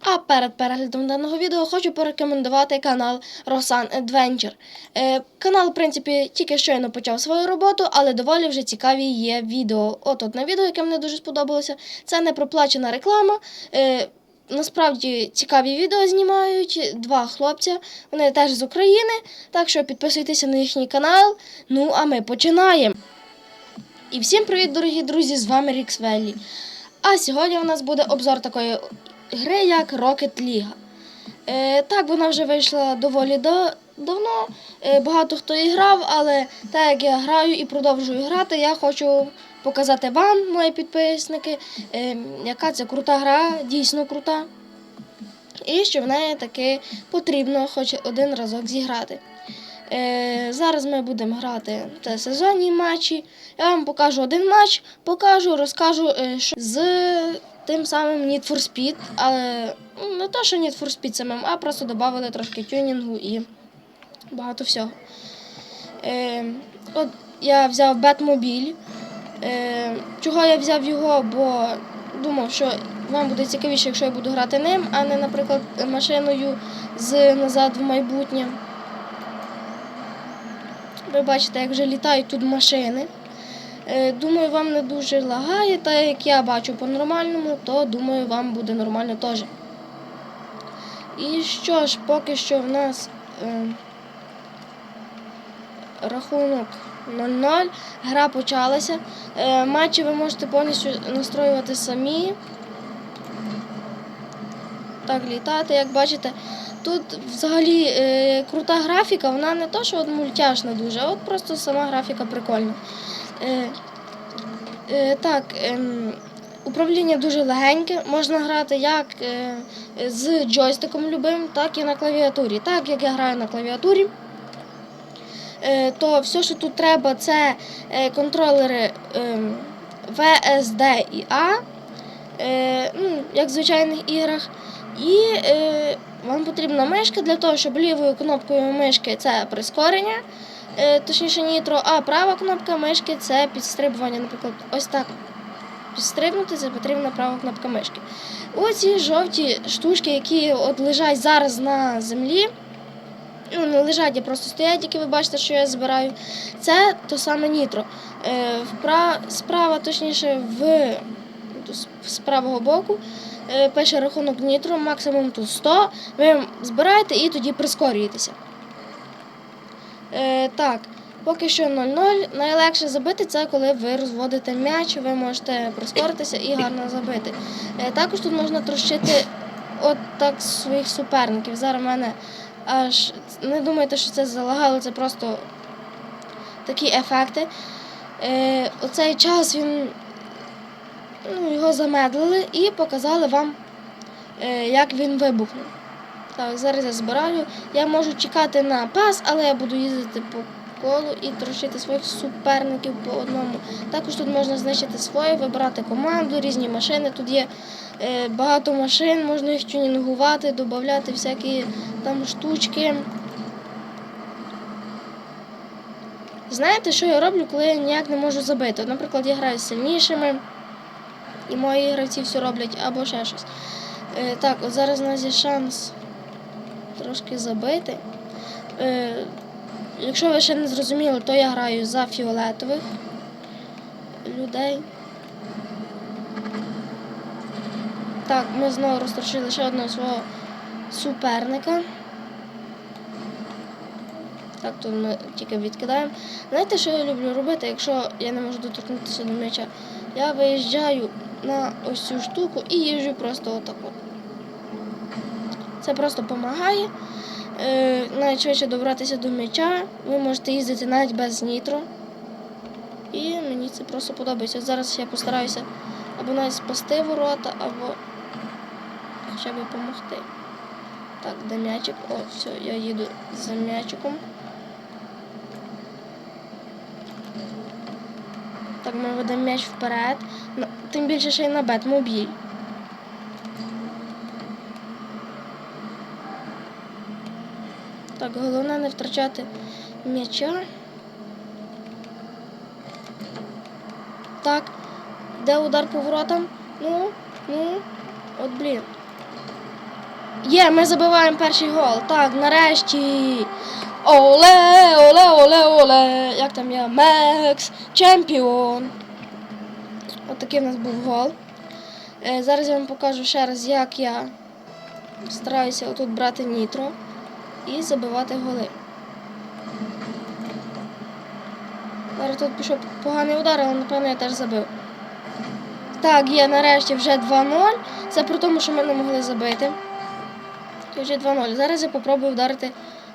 А перед переглядом даного відео хочу порекомендувати канал Rosan Adventure. Е, канал, в принципі, тільки щойно почав свою роботу, але доволі вже цікаві є відео. От одне відео, яке мені дуже сподобалося. Це не проплачена реклама. Е, насправді цікаві відео знімають два хлопця. Вони теж з України. Так що підписуйтеся на їхній канал. Ну, а ми починаємо. І всім привіт, дорогі друзі! З вами Рікс Веллі. А сьогодні у нас буде обзор такої гри, як Rocket League. Е, так, вона вже вийшла доволі да- давно. Е, багато хто і грав, але так як я граю і продовжую грати, я хочу показати вам, мої підписники, е, яка це крута гра, дійсно крута. І що в неї таки потрібно хоч один разок зіграти. Е, зараз ми будемо грати це сезонні матчі. Я вам покажу один матч, покажу, розкажу е, що з тим самим Need for Speed, але не то, що Need for Speed самим, а просто додали трошки тюнінгу і багато всього. Е, от я взяв Бетмобіль. Е, чого я взяв його, бо думав, що вам буде цікавіше, якщо я буду грати ним, а не, наприклад, машиною з назад в майбутнє. Ви бачите, як вже літають тут машини. Е, Думаю, вам не дуже лагає, та як я бачу по-нормальному, то думаю, вам буде нормально теж. І що ж, поки що в нас е, рахунок 0-0, гра почалася. Е, матчі ви можете повністю настроювати самі. Так, літати, як бачите. Тут взагалі е, крута графіка, вона не то, що от мультяшна дуже, а от просто сама графіка прикольна. Е, е, так, ем, управління дуже легеньке, можна грати як е, з джойстиком любим, так і на клавіатурі. Так як я граю на клавіатурі, то все, що тут треба, це контролери е, VSD і A, ну, як в звичайних іграх. І вам потрібна мишка для того, щоб лівою кнопкою мишки це прискорення, точніше нітро, а права кнопка мишки це підстрибування. Наприклад, ось так. Підстрибнути це потрібна права кнопка мишки. Оці жовті штучки, які от лежать зараз на землі. Ну, не лежать, а просто стоять, які ви бачите, що я збираю. Це то саме нітро. Е, впра... Справа, точніше, в... з правого боку е, пише рахунок нітро, максимум тут 100. Ви збираєте і тоді прискорюєтеся. Е, так, поки що 0-0. Найлегше забити це, коли ви розводите м'яч, ви можете прискоритися і гарно забити. Е, також тут можна трощити от так своїх суперників. Зараз в мене аж не думайте, що це залагало, це просто такі ефекти. Е, оцей час він ну, його замедлили і показали вам, е, як він вибухнув. Так, зараз я збираю. Я можу чекати на пас, але я буду їздити по колу і трощити своїх суперників по одному. Також тут можна знищити своє, вибирати команду, різні машини. Тут є е, багато машин, можна їх тюнінгувати, додати всякі там штучки. Знаєте, що я роблю, коли я ніяк не можу забити? Наприклад, я граю з сильнішими, і мої гравці все роблять, або ще щось. Е, так, от зараз у нас є шанс трошки забити. Е, якщо ви ще не зрозуміли, то я граю за фіолетових людей. Так, ми знову розтрощили ще одного свого суперника. Так, тут ми тільки відкидаємо. Знаєте, що я люблю робити, якщо я не можу доторкнутися до м'яча? Я виїжджаю на ось цю штуку і їжджу просто отак. Це просто допомагає. Е, навіть швидше добратися до м'яча. Ви можете їздити навіть без нітро. І мені це просто подобається. Зараз я постараюся або навіть спасти ворота, або хоча б допомогти. Так, де м'ячик? О, все, я їду за м'ячиком. Так, ми ведемо м'яч вперед. Тим більше ще й на Бетмобіль. Так, головне не втрачати м'яча. Так, де удар по воротам? Ну, ну, от блін. Є, ми забиваємо перший гол. Так, нарешті. Оле, оле, оле, оле. Як там я? Мекс, чемпіон. От такий в нас був гол. Е, зараз я вам покажу ще раз, як я стараюся отут брати нітро і забивати голи. Зараз тут пішов поганий удар, але напевно я теж забив. Так, є нарешті вже 2-0. Це при тому, що ми не могли забити. І вже 2-0. Зараз я попробую вдарити.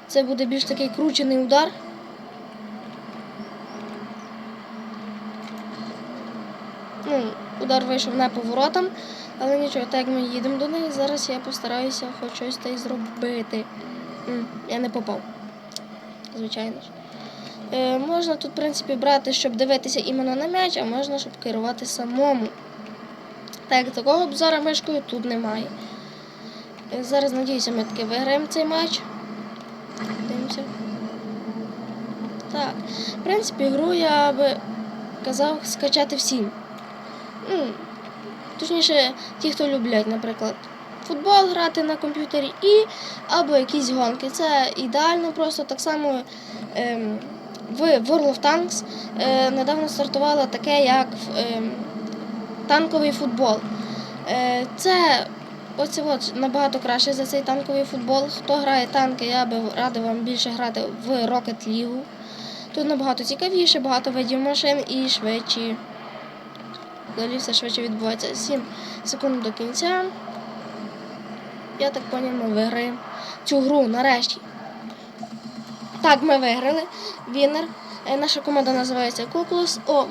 Це буде більш такий кручений удар. Ну, удар вийшов не поворотом, але нічого, так як ми їдемо до неї, зараз я постараюся хоч щось та й зробити. Я не попав. Звичайно ж. Е, можна тут, в принципі, брати, щоб дивитися іменно на м'яч, а можна, щоб керувати самому. Так, такого обзора мишкою тут немає. Е, Зараз, надіюся, ми таки виграємо цей матч. Дивимося. Так, в принципі, гру я би казав скачати всім. Ну, точніше, ті, хто люблять, наприклад, футбол грати на комп'ютері і або якісь гонки. Це ідеально просто так само. Ем, в World of Tanks е, недавно стартувало таке, як ем, танковий футбол. Е, це оце от набагато краще за цей танковий футбол. Хто грає танки, я би радив вам більше грати в Rocket League. Тут набагато цікавіше, багато видів машин і швидші. Взагалі все швидше відбувається. 7 секунд до кінця. Я так поняв, ми виграємо цю гру нарешті. Так, ми виграли. Вінер. Е, Наша команда називається Куклус. О,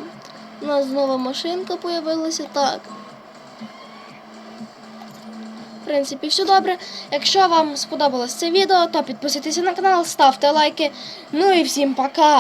у нас нова машинка появилася. Так. В принципі, все добре. Якщо вам сподобалось це відео, то підписуйтесь на канал, ставте лайки. Ну і всім пока!